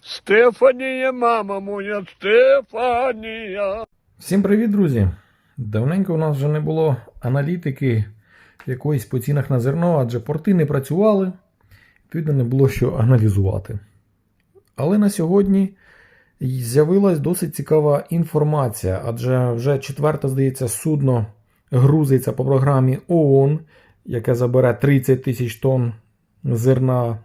Стефанія, мама моя, Стефанія. Всім привіт, друзі! Давненько у нас вже не було аналітики якоїсь по цінах на зерно, адже порти не працювали, відповідно, не було що аналізувати. Але на сьогодні з'явилась досить цікава інформація, адже вже четверте, здається, судно грузиться по програмі ООН, яке забере 30 тисяч тонн зерна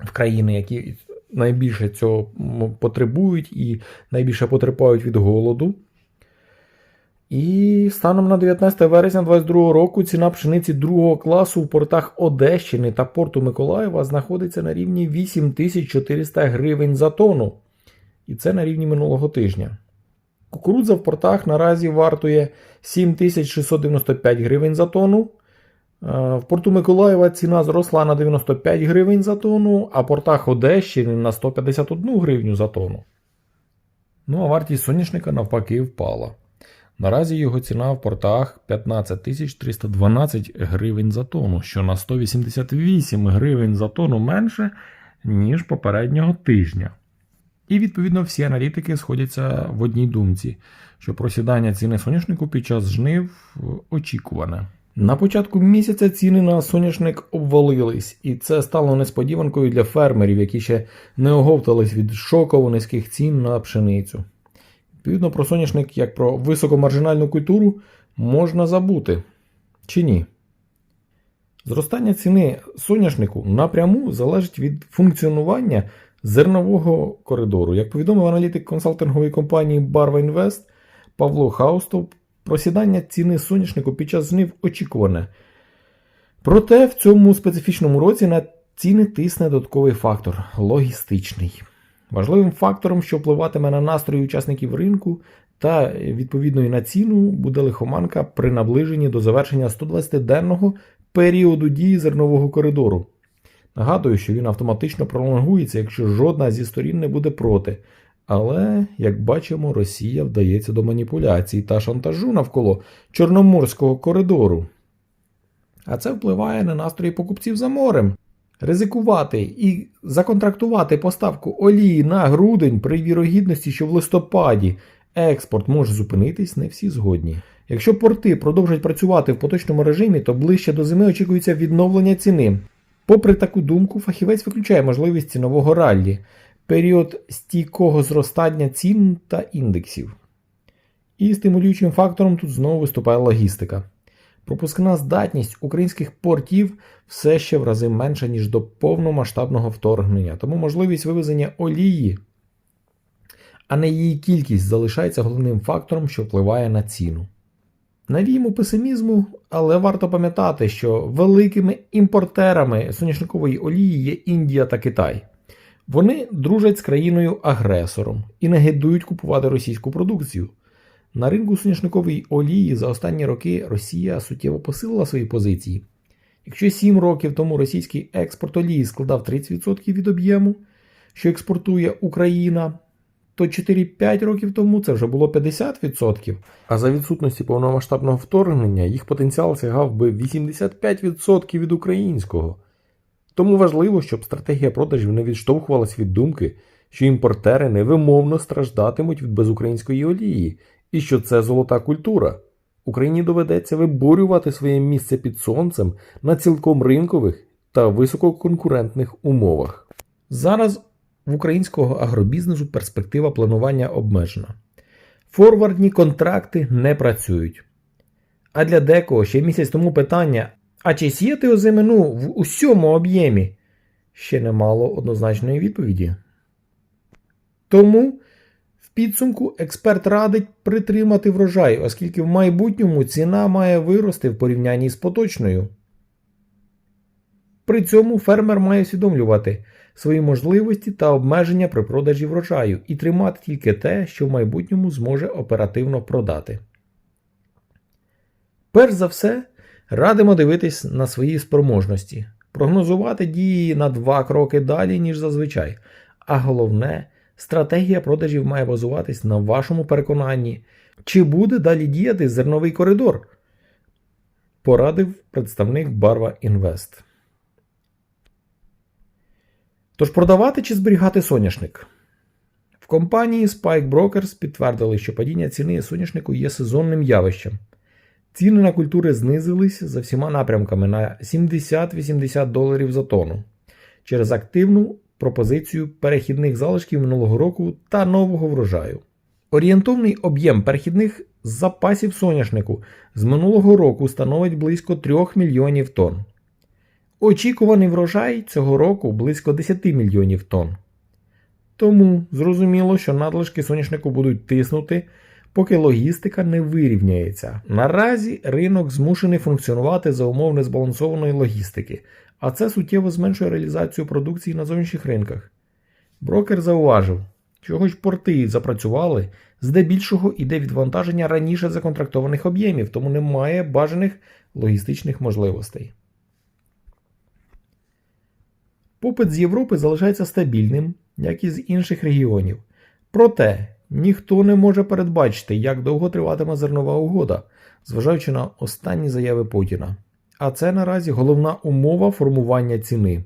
в країни, які найбільше цього потребують і найбільше потерпають від голоду. І станом на 19 вересня 2022 року ціна пшениці другого класу в портах Одещини та порту Миколаєва знаходиться на рівні 8400 гривень за тонну. І це на рівні минулого тижня. Кукурудза в портах наразі вартує 7695 гривень за тонну. Е, В порту Миколаєва ціна зросла на 95 гривень за тонну, а в портах Одещини на 151 гривню за тонну. Ну а вартість соняшника навпаки впала. Наразі його ціна в портах 15 312 гривень за тонну, що на 188 гривень за тонну менше, ніж попереднього тижня. І відповідно всі аналітики сходяться в одній думці, що просідання ціни соняшнику під час жнив е, очікуване. На початку місяця ціни на соняшник обвалились, і це стало несподіванкою для фермерів, які ще не оговтались від шоково низьких цін на пшеницю. Відповідно, про соняшник як про високомаржинальну культуру можна забути. Чи ні? Зростання ціни соняшнику напряму залежить від функціонування зернового коридору. Як повідомив аналітик консалтингової компанії Barva Invest Павло Хаустов, просідання ціни соняшнику під час жнив очікуване. Проте в цьому специфічному році на ціни тисне додатковий фактор логістичний. Важливим фактором, що впливатиме на настрої учасників ринку та відповідно і на ціну, буде лихоманка при наближенні до завершення 120-денного періоду дії зернового коридору. Нагадую, що він автоматично пролонгується, якщо жодна зі сторін не буде проти. Але, як бачимо, Росія вдається до маніпуляцій та шантажу навколо Чорноморського коридору. А це впливає на настрої покупців за морем. Ризикувати і законтрактувати поставку олії на грудень при вірогідності, що в листопаді експорт може зупинитись, не всі згодні. Якщо порти продовжать працювати в поточному режимі, то ближче до зими очікується відновлення ціни. Попри таку думку, фахівець виключає можливість цінового раллі, період стійкого зростання цін та індексів. І стимулюючим фактором тут знову виступає логістика. Пропускна здатність українських портів все ще в рази менша, ніж до повномасштабного вторгнення, тому можливість вивезення олії, а не її кількість залишається головним фактором, що впливає на ціну. Навіємо песимізму, але варто пам'ятати, що великими імпортерами соняшникової олії є Індія та Китай. Вони дружать з країною-агресором і не гидують купувати російську продукцію. На ринку соняшникової олії за останні роки Росія суттєво посилила свої позиції. Якщо 7 років тому російський експорт олії складав 30% від об'єму, що експортує Україна, то 4-5 років тому це вже було 50%. А за відсутності повномасштабного вторгнення їх потенціал сягав би 85% від українського. Тому важливо, щоб стратегія продажів не відштовхувалась від думки, що імпортери невимовно страждатимуть від безукраїнської олії, і що це золота культура. Україні доведеться виборювати своє місце під сонцем на цілком ринкових та висококонкурентних умовах. Зараз в українського агробізнесу перспектива планування обмежена. Форвардні контракти не працюють. А для декого ще місяць тому питання: а чи сіяти озимину в усьому об'ємі? Ще не мало однозначної відповіді. Тому в підсумку експерт радить притримати врожай, оскільки в майбутньому ціна має вирости в порівнянні з поточною. При цьому фермер має усвідомлювати свої можливості та обмеження при продажі врожаю і тримати тільки те, що в майбутньому зможе оперативно продати. Перш за все, радимо дивитись на свої спроможності, прогнозувати дії на два кроки далі, ніж зазвичай. А головне, стратегія продажів має базуватись на вашому переконанні, чи буде далі діяти зерновий коридор, порадив представник Барва Інвест. Тож продавати чи зберігати соняшник? В компанії Spike Brokers підтвердили, що падіння ціни соняшнику є сезонним явищем. Ціни на культури знизились за всіма напрямками на 70-80 доларів за тонну через активну пропозицію перехідних залишків минулого року та нового врожаю. Орієнтовний об'єм перехідних запасів соняшнику з минулого року становить близько 3 мільйонів тонн. Очікуваний врожай цього року близько 10 мільйонів тонн. Тому зрозуміло, що надлишки соняшнику будуть тиснути, поки логістика не вирівняється. Наразі ринок змушений функціонувати за умов незбалансованої логістики, а це суттєво зменшує реалізацію продукції на зовнішніх ринках. Брокер зауважив, що хоч порти запрацювали, здебільшого йде відвантаження раніше законтрактованих об'ємів, тому немає бажаних логістичних можливостей. Попит з Європи залишається стабільним, як і з інших регіонів. Проте ніхто не може передбачити, як довго триватиме зернова угода, зважаючи на останні заяви Путіна. А це наразі головна умова формування ціни.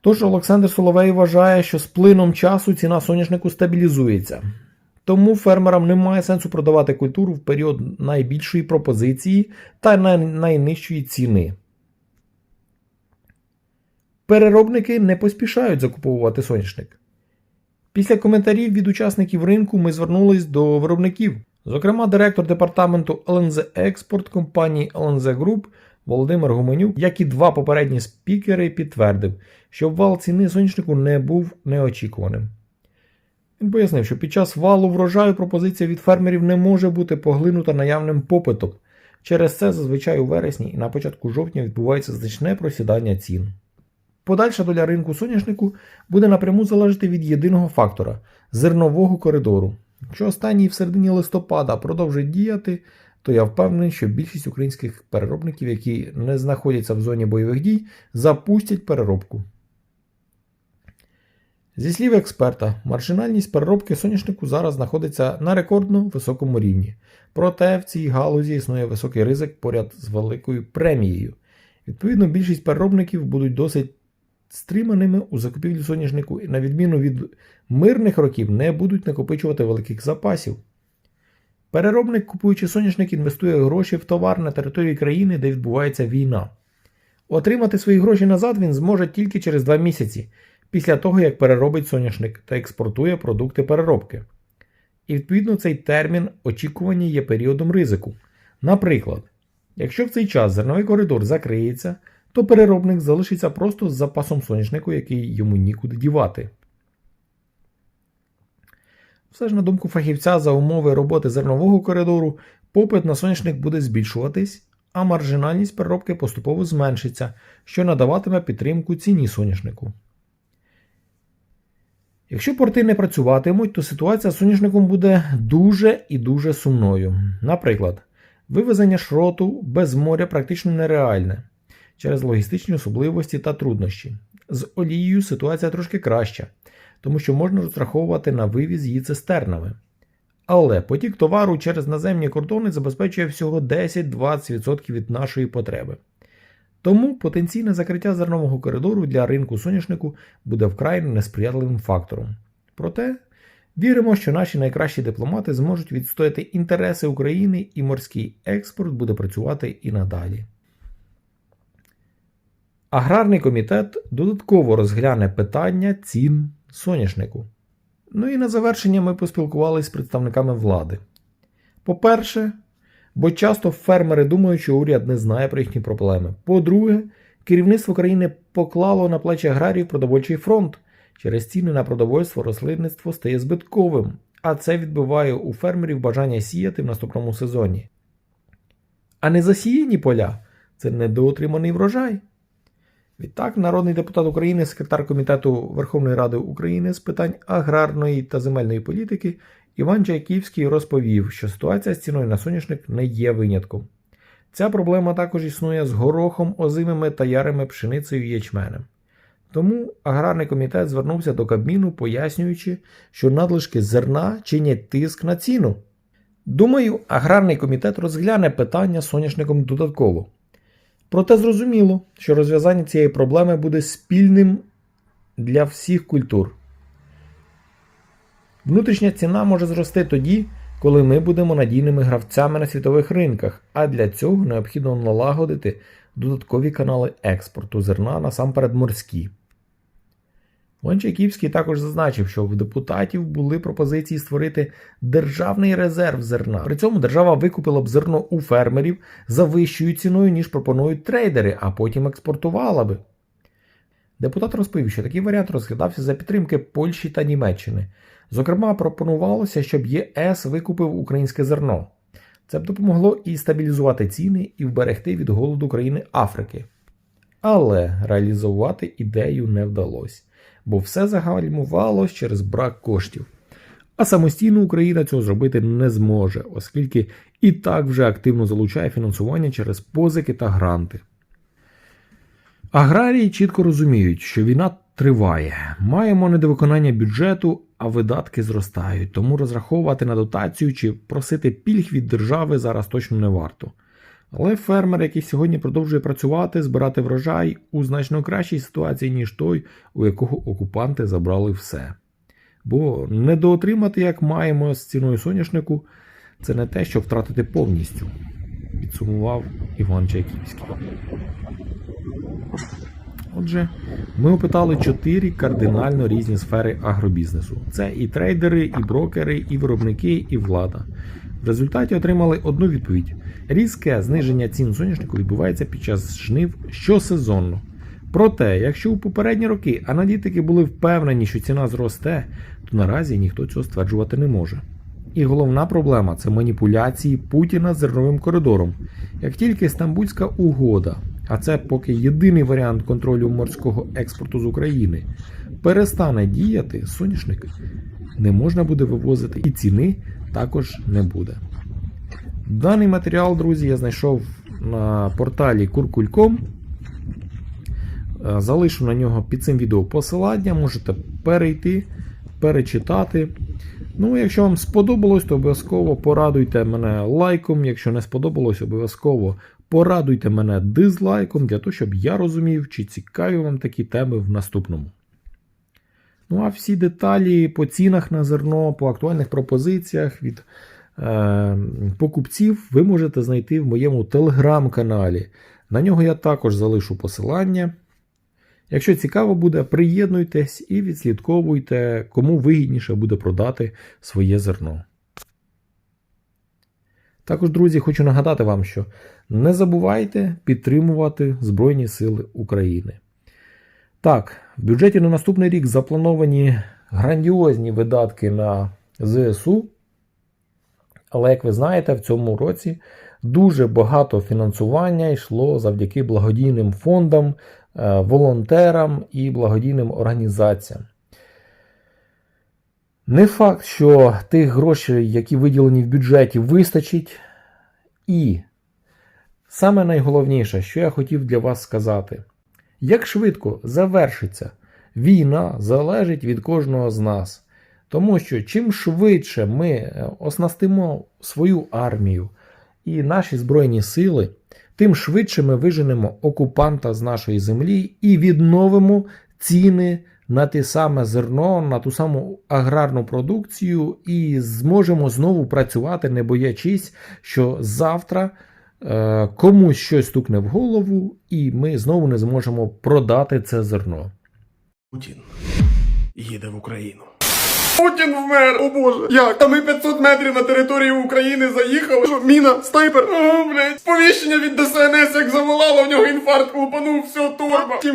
Тож Олександр Соловей вважає, що з плином часу ціна соняшнику стабілізується. Тому фермерам немає сенсу продавати культуру в період найбільшої пропозиції та найнижчої ціни. Переробники не поспішають закуповувати соняшник. Після коментарів від учасників ринку ми звернулись до виробників. Зокрема, директор департаменту ЛНЗ Експорт компанії ЛНЗ Груп Володимир Гуменюк, як і два попередні спікери, підтвердив, що обвал ціни соняшнику не був неочікуваним. Він пояснив, що під час валу врожаю пропозиція від фермерів не може бути поглинута наявним попитом. Через це зазвичай у вересні і на початку жовтня відбувається значне просідання цін. Подальша доля ринку соняшнику буде напряму залежати від єдиного фактора зернового коридору. Якщо останній в середині листопада продовжить діяти, то я впевнений, що більшість українських переробників, які не знаходяться в зоні бойових дій, запустять переробку. Зі слів експерта, маржинальність переробки соняшнику зараз знаходиться на рекордно високому рівні. Проте в цій галузі існує високий ризик поряд з великою премією. Відповідно, більшість переробників будуть досить стриманими у закупівлі соняшнику і, на відміну від мирних років, не будуть накопичувати великих запасів. Переробник, купуючи соняшник, інвестує гроші в товар на території країни, де відбувається війна. Отримати свої гроші назад він зможе тільки через два місяці, після того як переробить соняшник та експортує продукти переробки. І відповідно цей термін очікування є періодом ризику. Наприклад, якщо в цей час зерновий коридор закриється, то переробник залишиться просто з запасом соняшнику, який йому нікуди дівати. Все ж, на думку фахівця, за умови роботи зернового коридору, попит на соняшник буде збільшуватись, а маржинальність переробки поступово зменшиться, що надаватиме підтримку ціні соняшнику. Якщо порти не працюватимуть, то ситуація з соняшником буде дуже і дуже сумною. Наприклад, вивезення шроту без моря практично нереальне через логістичні особливості та труднощі. З олією ситуація трошки краща, тому що можна розраховувати на вивіз її цистернами. Але потік товару через наземні кордони забезпечує всього 10-20% від нашої потреби. Тому потенційне закриття зернового коридору для ринку соняшнику буде вкрай несприятливим фактором. Проте віримо, що наші найкращі дипломати зможуть відстояти інтереси України і морський експорт буде працювати і надалі. Аграрний комітет додатково розгляне питання цін соняшнику. Ну і на завершення ми поспілкувалися з представниками влади. По-перше, бо часто фермери думають, що уряд не знає про їхні проблеми. По-друге, керівництво країни поклало на плечі аграріїв продовольчий фронт. Через ціни на продовольство рослинництво стає збитковим, а це відбиває у фермерів бажання сіяти в наступному сезоні. А незасіяні поля це недоотриманий врожай. Відтак, народний депутат України, секретар Комітету Верховної Ради України з питань аграрної та земельної політики Іван Чайківський розповів, що ситуація з ціною на соняшник не є винятком. Ця проблема також існує з горохом, озимими та ярими пшеницею і ячменем. Тому аграрний комітет звернувся до Кабміну, пояснюючи, що надлишки зерна чинять тиск на ціну. Думаю, аграрний комітет розгляне питання соняшником додатково. Проте зрозуміло, що розв'язання цієї проблеми буде спільним для всіх культур. Внутрішня ціна може зрости тоді, коли ми будемо надійними гравцями на світових ринках, а для цього необхідно налагодити додаткові канали експорту зерна насамперед морські. Вон Чайківський також зазначив, що в депутатів були пропозиції створити державний резерв зерна. При цьому держава викупила б зерно у фермерів за вищою ціною, ніж пропонують трейдери, а потім експортувала би. Депутат розповів, що такий варіант розглядався за підтримки Польщі та Німеччини. Зокрема, пропонувалося, щоб ЄС викупив українське зерно. Це б допомогло і стабілізувати ціни, і вберегти від голоду країни Африки. Але реалізувати ідею не вдалося, бо все загальмувалось через брак коштів. А самостійно Україна цього зробити не зможе, оскільки і так вже активно залучає фінансування через позики та гранти. Аграрії чітко розуміють, що війна триває. Маємо недовиконання бюджету, а видатки зростають, тому розраховувати на дотацію чи просити пільг від держави зараз точно не варто. Але фермер, який сьогодні продовжує працювати, збирати врожай у значно кращій ситуації, ніж той, у якого окупанти забрали все. Бо недоотримати, як маємо з ціною соняшнику, це не те, що втратити повністю, підсумував Іван Чайківський. Отже, ми опитали чотири кардинально різні сфери агробізнесу: це і трейдери, і брокери, і виробники, і влада. В результаті отримали одну відповідь: різке зниження цін соняшнику відбувається під час жнив щосезонно. Проте, якщо у попередні роки аналітики були впевнені, що ціна зросте, то наразі ніхто цього стверджувати не може. І головна проблема це маніпуляції Путіна з зерновим коридором. Як тільки Стамбульська угода, а це поки єдиний варіант контролю морського експорту з України, перестане діяти, соняшник не можна буде вивозити і ціни також не буде. Даний матеріал, друзі, я знайшов на порталі Kurkul.com. Е, Залишу на нього під цим відео посилання, можете перейти, перечитати. Ну, якщо вам сподобалось, то обов'язково порадуйте мене лайком. Якщо не сподобалось, обов'язково порадуйте мене дизлайком для того, щоб я розумів, чи цікаві вам такі теми в наступному. Ну а всі деталі по цінах на зерно, по актуальних пропозиціях від покупців ви можете знайти в моєму телеграм-каналі. На нього я також залишу посилання. Якщо цікаво буде, приєднуйтесь і відслідковуйте, кому вигідніше буде продати своє зерно. Також, друзі, хочу нагадати вам, що не забувайте підтримувати Збройні Сили України. Так, в бюджеті на наступний рік заплановані грандіозні видатки на ЗСУ. Але, як ви знаєте, в цьому році дуже багато фінансування йшло завдяки благодійним фондам, е, волонтерам і благодійним організаціям. Не факт, що тих грошей, які виділені в бюджеті, вистачить. І саме найголовніше, що я хотів для вас сказати, як швидко завершиться війна, залежить від кожного з нас. Тому що чим швидше ми е, оснастимо свою армію і наші Збройні сили, тим швидше ми виженемо окупанта з нашої землі і відновимо ціни на те саме зерно, на ту саму аграрну продукцію, і зможемо знову працювати, не боячись, що завтра е, комусь щось стукне в голову, і ми знову не зможемо продати це зерно. Путін їде в Україну. Путін вмер! О боже! Як? Та ми 500 метрів на територію України заїхали. Що, міна, снайпер? О, блядь! Сповіщення від ДСНС як заволало, в нього інфаркт лупанув, все, торба. Йому